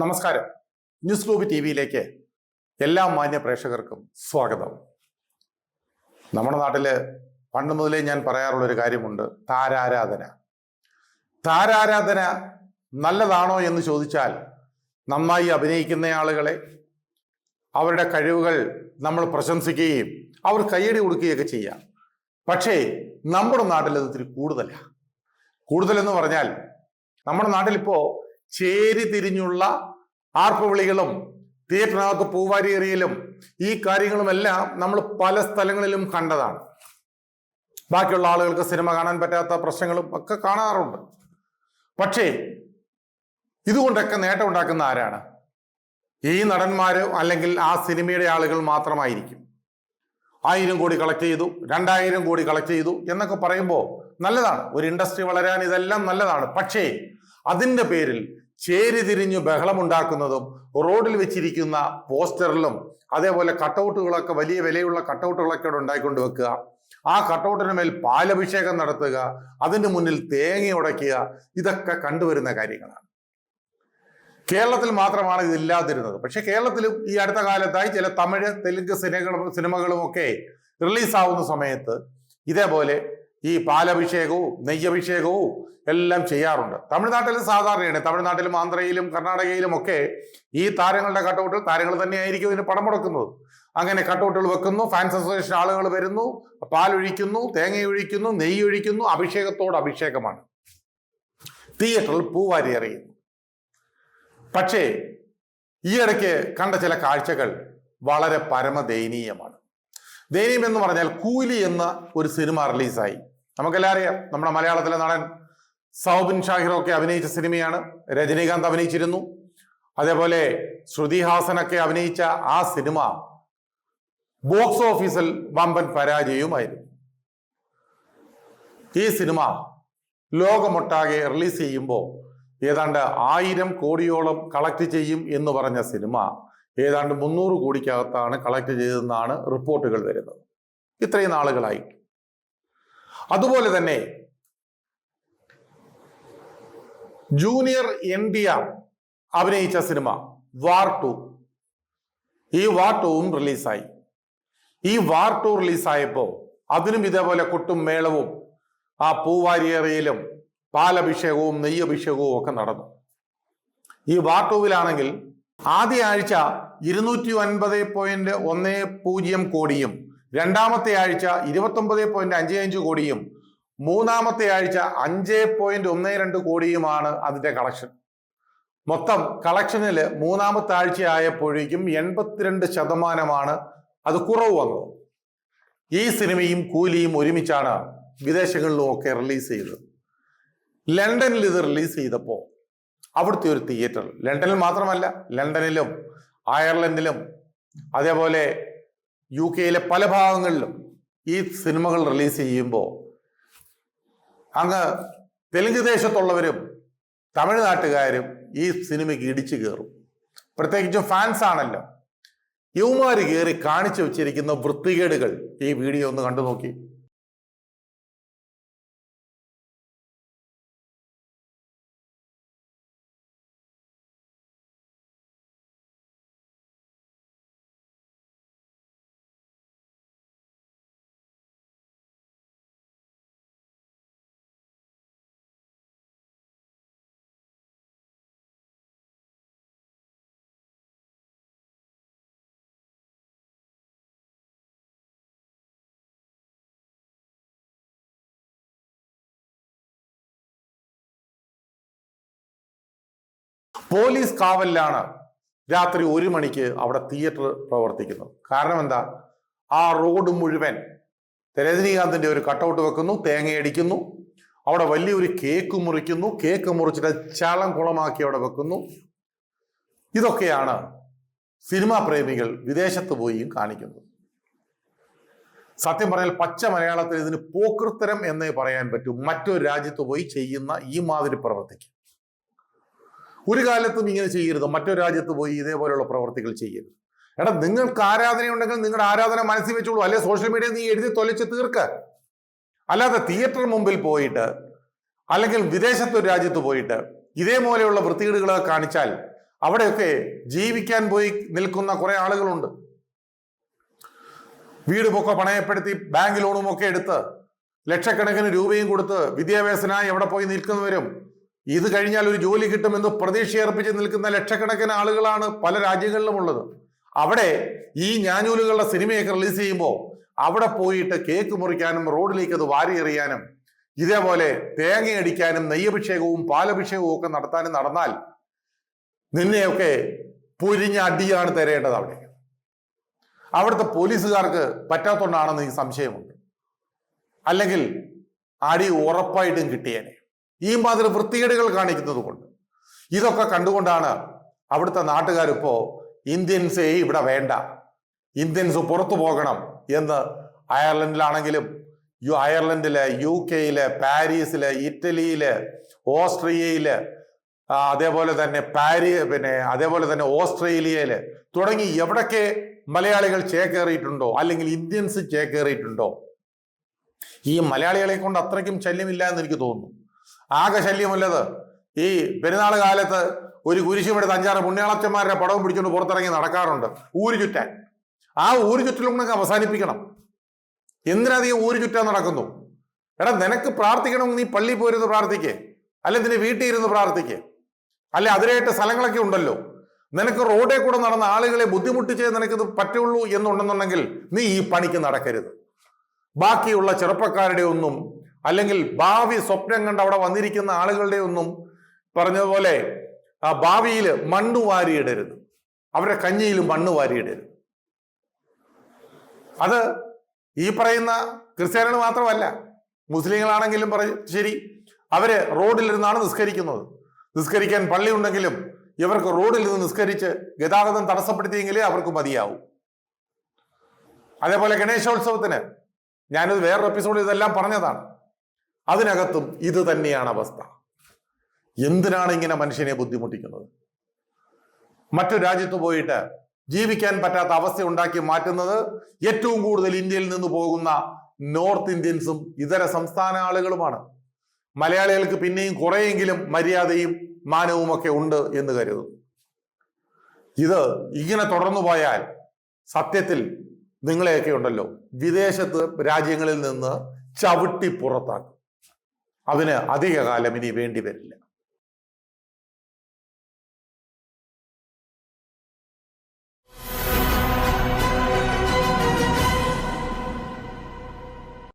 നമസ്കാരം. News globe T വിയിലേക്ക് എല്ലാ മാന്യ പ്രേക്ഷകർക്കും സ്വാഗതം. നമ്മുടെ നാട്ടിൽ പണ്ട് മുതലേ ഞാൻ പറയാറുള്ള ഒരു കാര്യമുണ്ട്. താരാരാധന. താരാരാധന നല്ലതാണോ എന്ന് ചോദിച്ചാൽ നന്നായി അഭിനയിക്കുന്ന ആളുകളെ അവരുടെ കഴിവുകൾ നമ്മൾ പ്രശംസിക്കുകയും അവർ കയ്യടി കൊടുക്കുകയൊക്കെ ചെയ്യാം. പക്ഷേ നമ്മുടെ നാട്ടിൽ അത് ഇത്തിരി കൂടുതലാണ് കൂടുതലെന്ന് പറഞ്ഞാൽ നമ്മുടെ നാട്ടിലിപ്പോ ചേരി തിരിഞ്ഞുള്ള ആർപ്പുവിളികളും തിയേറ്ററിനകത്ത് പൂവാരിയേറിയലും ഈ കാര്യങ്ങളുമെല്ലാം നമ്മൾ പല സ്ഥലങ്ങളിലും കണ്ടതാണ്. ബാക്കിയുള്ള ആളുകൾക്ക് സിനിമ കാണാൻ പറ്റാത്ത പ്രശ്നങ്ങളും ഒക്കെ കാണാറുണ്ട്. പക്ഷേ ഇതുകൊണ്ടൊക്കെ നേട്ടം ഉണ്ടാക്കുന്ന ആരാണ്? ഈ നടന്മാര് അല്ലെങ്കിൽ ആ സിനിമയുടെ ആളുകൾ മാത്രമായിരിക്കും. ആയിരം കോടി കളക്ട് ചെയ്തു രണ്ടായിരം കോടി കളക്ട് ചെയ്തു എന്നൊക്കെ പറയുമ്പോൾ നല്ലതാണ്. ഒരു ഇൻഡസ്ട്രി വളരാൻ ഇതെല്ലാം നല്ലതാണ്. പക്ഷേ അതിന്റെ പേരിൽ ചേരിതിരിഞ്ഞു ബഹളമുണ്ടാക്കുന്നതും റോഡിൽ വെച്ചിരിക്കുന്ന പോസ്റ്ററിലും അതേപോലെ കട്ടൗട്ടുകളൊക്കെ വലിയ വിലയുള്ള കട്ടൗട്ടുകളൊക്കെ അവിടെ ഉണ്ടായിക്കൊണ്ട് വെക്കുക. ആ കട്ടൗട്ടിന് മേൽ പാലഭിഷേകം നടത്തുക അതിന് മുന്നിൽ തേങ്ങ ഉടയ്ക്കുക ഇതൊക്കെ കണ്ടുവരുന്ന കാര്യങ്ങളാണ്. കേരളത്തിൽ മാത്രമാണ് ഇതില്ലാതിരുന്നത് പക്ഷെ കേരളത്തിലും ഈ അടുത്ത കാലത്തായി ചില തമിഴ് തെലുങ്ക് സിനിമകളും സിനിമകളും ഒക്കെ റിലീസാവുന്ന സമയത്ത് ഇതേപോലെ ഈ പാലഭിഷേകവും നെയ്യഭിഷേകവും എല്ലാം ചെയ്യാറുണ്ട്. തമിഴ്നാട്ടിൽ സാധാരണയാണ്. തമിഴ്നാട്ടിലും ആന്ധ്രയിലും കർണാടകയിലും ഒക്കെ ഈ താരങ്ങളുടെ കട്ടൗട്ടിൽ താരങ്ങൾ തന്നെയായിരിക്കും ഇതിന് പണം മുടക്കുന്നത്. അങ്ങനെ കട്ടൗട്ടുകൾ വെക്കുന്നു ഫാൻസ് അസോസിയേഷൻ ആളുകൾ വരുന്നു പാലൊഴിക്കുന്നു തേങ്ങയൊഴിക്കുന്നു നെയ്യ് ഒഴിക്കുന്നു അഭിഷേകത്തോട് അഭിഷേകമാണ്. തിയേറ്ററിൽ പൂവാരി എറിയുന്നു. പക്ഷേ ഈ ഇടയ്ക്ക് കണ്ട ചില കാഴ്ചകൾ വളരെ പരമദയനീയമാണ്. ദയനീയം എന്ന് പറഞ്ഞാൽ കൂലി എന്ന ഒരു സിനിമ റിലീസായി. നമുക്കെല്ലാം അറിയാം. നമ്മുടെ മലയാളത്തിലെ നടൻ സൗബിൻ ഷാഹിറൊക്കെ അഭിനയിച്ച സിനിമയാണ്. രജനീകാന്ത് അഭിനയിച്ചിരുന്നു. അതേപോലെ ശ്രുതി ഹാസനൊക്കെ അഭിനയിച്ച ആ സിനിമ ബോക്സ് ഓഫീസിൽ വമ്പൻ പരാജയവുമായിരുന്നു. ഈ സിനിമ ലോകമൊട്ടാകെ റിലീസ് ചെയ്യുമ്പോൾ ഏതാണ്ട് ആയിരം കോടിയോളം കളക്ട് ചെയ്യും എന്ന് പറഞ്ഞ സിനിമ ഏതാണ്ട് മുന്നൂറ് കോടിക്കകത്താണ് കളക്ട് ചെയ്തതെന്നാണ് റിപ്പോർട്ടുകൾ വരുന്നത്. ഇത്രയും നാളുകളായി. അതുപോലെ തന്നെ ജൂനിയർ എൻ ഡി ആർ അഭിനയിച്ച സിനിമ വാർ ടു ഈ വാർ ടൂവും റിലീസായി ഈ വാർ ടു റിലീസായപ്പോൾ അതിനും ഇതേപോലെ കൊട്ടും മേളവും ആ പൂവാരിയേറിയലും പാലഭിഷേകവും നെയ്യഭിഷേകവും ഒക്കെ നടന്നു. ഈ വാർ ടൂവിലാണെങ്കിൽ ആദ്യ ആഴ്ച ഇരുന്നൂറ്റി ഒൻപത് പോയിന്റ് ഒന്ന് പൂജ്യം കോടിയും രണ്ടാമത്തെ ആഴ്ച ഇരുപത്തൊമ്പത് പോയിന്റ് അഞ്ച് അഞ്ച് കോടിയും മൂന്നാമത്തെ ആഴ്ച അഞ്ച് പോയിന്റ് ഒന്ന് രണ്ട് കോടിയുമാണ് അതിന്റെ കളക്ഷൻ മൊത്തം കളക്ഷനിൽ മൂന്നാമത്തെ ആഴ്ച ആയപ്പോഴേക്കും എൺപത്തിരണ്ട് ശതമാനമാണ് അത് കുറവ് വന്നത്. ഈ സിനിമയും കൂലിയും ഒരുമിച്ചാണ് വിദേശങ്ങളിലും ഒക്കെ റിലീസ് ചെയ്തത്. ലണ്ടനിൽ ഇത് റിലീസ് ചെയ്തപ്പോൾ അവിടുത്തെ ഒരു തിയേറ്റർ ലണ്ടനിൽ മാത്രമല്ല ലണ്ടനിലും അയർലൻഡിലും അതേപോലെ യു കെയിലെ പല ഭാഗങ്ങളിലും ഈ സിനിമകൾ റിലീസ് ചെയ്യുമ്പോൾ അങ്ങ് തെലുങ്ക് ദേശത്തുള്ളവരും തമിഴ്നാട്ടുകാരും ഈ സിനിമയ്ക്ക് ഇടിച്ചു കയറും. പ്രത്യേകിച്ചും ഫാൻസ് ആണല്ലോ. യുവമാര് കയറി കാണിച്ചു വെച്ചിരിക്കുന്ന വൃത്തികേടുകൾ ഈ വീഡിയോ ഒന്ന് കണ്ടു നോക്കി പോലീസ് കാവലിലാണ് രാത്രി ഒരു മണിക്ക് അവിടെ തിയേറ്റർ പ്രവർത്തിക്കുന്നത്. കാരണം എന്താ? ആ റോഡ് മുഴുവൻ രജനീകാന്തിന്റെ ഒരു കട്ടൗട്ട് വെക്കുന്നു തേങ്ങയടിക്കുന്നു. അവിടെ വലിയൊരു കേക്ക് മുറിക്കുന്നു. കേക്ക് മുറിച്ചിട്ട് ചാളം കുളമാക്കി അവിടെ വെക്കുന്നു. ഇതൊക്കെയാണ് സിനിമാ പ്രേമികൾ വിദേശത്ത് പോയി കാണിക്കുന്നത്. സത്യം പറഞ്ഞാൽ പച്ച മലയാളത്തിൽ ഇതിന് പോക്കൃത്തരം എന്നേ പറയാൻ പറ്റൂ. മറ്റൊരു രാജ്യത്ത് പോയി ചെയ്യുന്ന ഈ മാതിരി പ്രവർത്തിക്ക്. ഒരു കാലത്തും ഇങ്ങനെ ചെയ്യരുത്. മറ്റൊരു രാജ്യത്ത് പോയി ഇതേപോലെയുള്ള പ്രവർത്തികൾ ചെയ്യരുത്. എടാ നിങ്ങൾക്ക് ആരാധനയുണ്ടെങ്കിൽ നിങ്ങളുടെ ആരാധന മനസ്സിൽ വെച്ചോളൂ. അല്ലെ സോഷ്യൽ മീഡിയ നീ എഴുതി തൊലച്ച് തീർക്ക. അല്ലാതെ തിയേറ്റർ മുമ്പിൽ പോയിട്ട് അല്ലെങ്കിൽ വിദേശത്തൊരു രാജ്യത്ത് പോയിട്ട് ഇതേപോലെയുള്ള വൃത്തികേടുകളൊക്കെ കാണിച്ചാൽ അവിടെയൊക്കെ ജീവിക്കാൻ പോയി നിൽക്കുന്ന കുറെ ആളുകളുണ്ട്. വീട് പൊക്കെ പണയപ്പെടുത്തി ബാങ്ക് ലോണുമൊക്കെ എടുത്ത് ലക്ഷക്കണക്കിന് രൂപയും കൊടുത്ത് വിദ്യാഭ്യാസനായി എവിടെ പോയി നിൽക്കുന്നവരും ഇത് കഴിഞ്ഞാൽ ഒരു ജോലി കിട്ടുമെന്ന് പ്രതീക്ഷയർപ്പിച്ച് നിൽക്കുന്ന ലക്ഷക്കണക്കിന് ആളുകളാണ് പല രാജ്യങ്ങളിലും ഉള്ളത് അവിടെ ഈ ഞാനൂലുകളുടെ സിനിമയൊക്കെ റിലീസ് ചെയ്യുമ്പോൾ അവിടെ പോയിട്ട് കേക്ക് മുറിക്കാനും റോഡിലേക്ക് അത് വാരി എറിയാനും ഇതേപോലെ തേങ്ങയടിക്കാനും നെയ്യഭിഷേകവും പാലഭിഷേകവും ഒക്കെ നടത്താനും നടന്നാൽ നിന്നെയൊക്കെ പൊരിഞ്ഞ അടിയാണ് തരേണ്ടത് അവിടെ. അവിടുത്തെ പോലീസുകാർക്ക് പറ്റാത്തോണ്ടാണെന്ന് ഈ സംശയമുണ്ട്. അല്ലെങ്കിൽ അടി ഉറപ്പായിട്ടും കിട്ടിയേനെ. ഈ മാതിരി വൃത്തികേടുകൾ കാണിക്കുന്നത് കൊണ്ട്. ഇതൊക്കെ കണ്ടുകൊണ്ടാണ് അവിടുത്തെ നാട്ടുകാരിപ്പോ ഇന്ത്യൻസേ ഇവിടെ വേണ്ട ഇന്ത്യൻസ് പുറത്തു പോകണം എന്ന് അയർലൻഡിലാണെങ്കിലും യു അയർലൻഡിലെ യു കെയിലെ പാരീസിലെ ഇറ്റലിയിൽ ഓസ്ട്രിയയിൽ അതേപോലെ തന്നെ പാരി പിന്നെ അതേപോലെ തന്നെ ഓസ്ട്രേലിയയിൽ തുടങ്ങി എവിടൊക്കെ മലയാളികൾ ചേക്കേറിയിട്ടുണ്ടോ അല്ലെങ്കിൽ ഇന്ത്യൻസ് ചേക്കേറിയിട്ടുണ്ടോ? ഈ മലയാളികളെ കൊണ്ട് അത്രയ്ക്കും ശല്യമില്ല എന്ന് എനിക്ക് തോന്നുന്നു. ആകെ ശല്യമല്ലത് ഈ പെരുന്നാൾ കാലത്ത് ഒരു കുരിശുമെടുത്ത് അഞ്ചാറ് പുണ്യാളച്ചന്മാരുടെ പടവും പിടിച്ചുകൊണ്ട് പുറത്തിറങ്ങി നടക്കാറുണ്ട്. ഊര് ചുറ്റാൻ. ആ ഊര് ചുറ്റലൊക്കെ അവസാനിപ്പിക്കണം. എന്തിനധികം ഊര് ചുറ്റാൻ നടക്കുന്നു? എടാ നിനക്ക് പ്രാർത്ഥിക്കണമെങ്കിൽ നീ പള്ളി പോയിരുന്ന് പ്രാർത്ഥിക്കേ. അല്ലെ നിന്റെ വീട്ടിൽ ഇരുന്ന് പ്രാർത്ഥിക്കേ. അല്ലെ അതിനായിട്ട് സ്ഥലങ്ങളൊക്കെ ഉണ്ടല്ലോ. നിനക്ക് റോഡിൽ കൂടെ നടന്ന ആളുകളെ ബുദ്ധിമുട്ടിച്ചേ നിനക്കിത് പറ്റുള്ളൂ എന്നുണ്ടെന്നുണ്ടെങ്കിൽ നീ ഈ പണിക്ക് നടക്കരുത്. ബാക്കിയുള്ള ചെറുപ്പക്കാരുടെ ഒന്നും അല്ലെങ്കിൽ ഭാവി സ്വപ്നം കണ്ട് അവിടെ വന്നിരിക്കുന്ന ആളുകളുടെ ഒന്നും പറഞ്ഞതുപോലെ ആ ഭാവിയിൽ മണ്ണ് വാരിയിടരുത്. അവരുടെ കഞ്ഞിയിൽ മണ്ണ് വാരിയിടരുത്. അത് ഈ പറയുന്ന ക്രിസ്ത്യാനികൾ മാത്രമല്ല മുസ്ലിങ്ങളാണെങ്കിലും പറ ശരി അവർ റോഡിലിരുന്നാണ് നിസ്കരിക്കുന്നത്. നിസ്കരിക്കാൻ പള്ളി ഉണ്ടെങ്കിലും ഇവർക്ക് റോഡിൽ നിന്ന് നിസ്കരിച്ച് ഗതാഗതം തടസ്സപ്പെടുത്തിയെങ്കിലേ അവർക്ക് മതിയാവും. അതേപോലെ ഗണേശോത്സവത്തിന് ഞാനത് വേറൊരു എപ്പിസോഡിൽ ഇതെല്ലാം പറഞ്ഞതാണ്. അതിനകത്തും ഇത് തന്നെയാണ് അവസ്ഥ. എന്തിനാണ് ഇങ്ങനെ മനുഷ്യനെ ബുദ്ധിമുട്ടിക്കുന്നത്? മറ്റു രാജ്യത്ത് പോയിട്ട് ജീവിക്കാൻ പറ്റാത്ത അവസ്ഥ ഉണ്ടാക്കി മാറ്റുന്നത് ഏറ്റവും കൂടുതൽ ഇന്ത്യയിൽ നിന്ന് പോകുന്ന നോർത്ത് ഇന്ത്യൻസും ഇതര സംസ്ഥാന ആളുകളുമാണ്. മലയാളികൾക്ക് പിന്നെയും കുറെയെങ്കിലും മര്യാദയും മാനവും ഒക്കെ ഉണ്ട് എന്ന് കരുതുന്നു. ഇത് ഇങ്ങനെ തുടർന്നു പോയാൽ സത്യത്തിൽ നിങ്ങളെയൊക്കെ ഉണ്ടല്ലോ. വിദേശത്ത് രാജ്യങ്ങളിൽ നിന്ന് ചവിട്ടി പുറത്താക്കും. അതിന് അധികകാലം ഇനി വേണ്ടി വരില്ല.